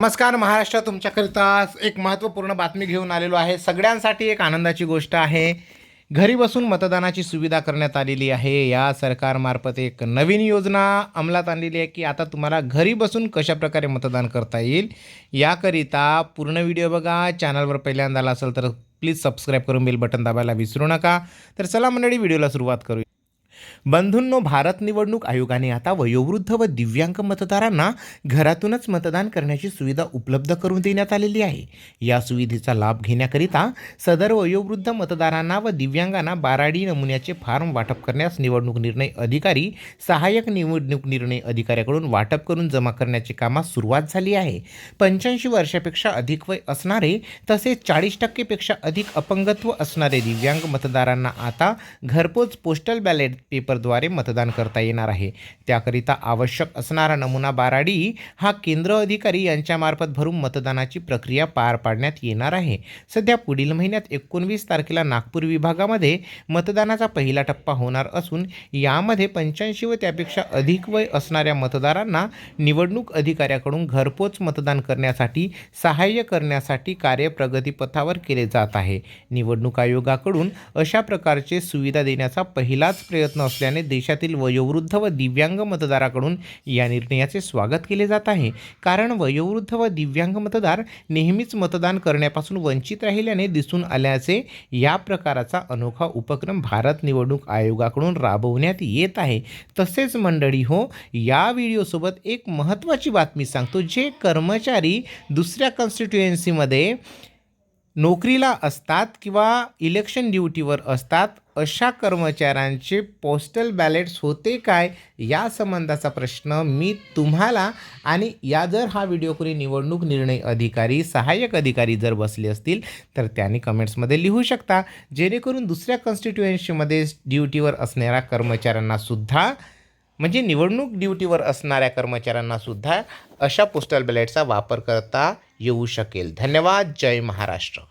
नमस्कार महाराष्ट्र तुमच्याकरिता एक महत्त्वपूर्ण बातमी घेऊन आलेलो आहे. सगळ्यांसाठी एक आनंदाची गोष्ट आहे. घरी बसून मतदानाची सुविधा करण्यात आलेली आहे. या सरकारमार्फत एक नवीन योजना अंमलात आणलेली आहे की आता तुम्हाला घरी बसून कशाप्रकारे मतदान करता येईल याकरिता पूर्ण व्हिडिओ बघा. चॅनलवर पहिल्यांदा आला असेल तर प्लीज सबस्क्राईब करून बेल बटन दाबायला विसरू नका. तर चला मंडळी व्हिडिओला सुरुवात करू बंधूंनो भारत निवडणूक आयोगाने आता वयोवृद्ध व दिव्यांग मतदारांना घरातूनच मतदान करण्याची सुविधा उपलब्ध करून देण्यात आलेली आहे. या सुविधेचा लाभ घेण्याकरिता सदर वयोवृद्ध मतदारांना व दिव्यांगांना बाराडी नमुन्याचे फॉर्म वाटप करण्यास निवडणूक निर्णय अधिकारी सहाय्यक निवडणूक निर्णय अधिकाऱ्याकडून वाटप करून जमा करण्याची कामास सुरुवात झाली आहे. पंच्याऐंशी वर्षापेक्षा अधिक वय असणारे तसेच चाळीस टक्केपेक्षा अधिक अपंगत्व असणारे दिव्यांग मतदारांना आता घरपोच पोस्टल बॅलेट पेपर पेपरद्वारे मतदान करता येणार आहे. त्याकरिता आवश्यक असणारा नमुना बाराडी हा केंद्र अधिकारी यांच्यामार्फत भरून मतदानाची प्रक्रिया पार पाडण्यात येणार आहे. सध्या पुढील महिन्यात एकोणवीस तारखेला नागपूर विभागामध्ये मतदानाचा पहिला टप्पा होणार असून यामध्ये पंच्याऐंशी व त्यापेक्षा अधिक वय असणाऱ्या मतदारांना निवडणूक अधिकाऱ्याकडून घरपोच मतदान करण्यासाठी सहाय्य करण्यासाठी कार्य प्रगतीपथावर केले जात आहे. निवडणूक आयोगाकडून अशा प्रकारचे सुविधा देण्याचा पहिलाच प्रयत्न असतो. असल्याने देशातील वयोवृद्ध व दिव्यांग मतदाराकडून या निर्णयाचे स्वागत केले जात आहे. कारण वयोवृद्ध व दिव्यांग मतदार नेहमीच मतदान करण्यापासून वंचित राहिल्याने दिसून आल्याचे या प्रकाराचा अनोखा उपक्रम भारत निवडणूक आयोगाकडून राबवण्यात येत आहे. तसेच मंडळी हो या व्हिडिओसोबत एक महत्त्वाची बातमी सांगतो जे कर्मचारी दुसऱ्या कॉन्स्टिट्युएन्सीमध्ये नोकरीला असतात किंवा इलेक्शन ड्युटीवर असतात अशा कर्मचाऱ्यांचे पोस्टल बॅलेट्स होते काय या संबंधाचा प्रश्न मी तुम्हाला आणि या जर हा व्हिडिओ कोणी निवडणूक निर्णय अधिकारी सहाय्यक अधिकारी जर बसले असतील तर त्यांनी कमेंट्समध्ये लिहू शकता. जेणेकरून दुसऱ्या कॉन्स्टिट्युएन्सीमध्ये ड्युटीवर असणाऱ्या कर्मचाऱ्यांनासुद्धा म्हणजे निवडणूक ड्युटीवर असणाऱ्या कर्मचाऱ्यांना सुद्धा अशा पोस्टल बॅलेटचा वापर करता येऊ शकेल. धन्यवाद. जय महाराष्ट्र.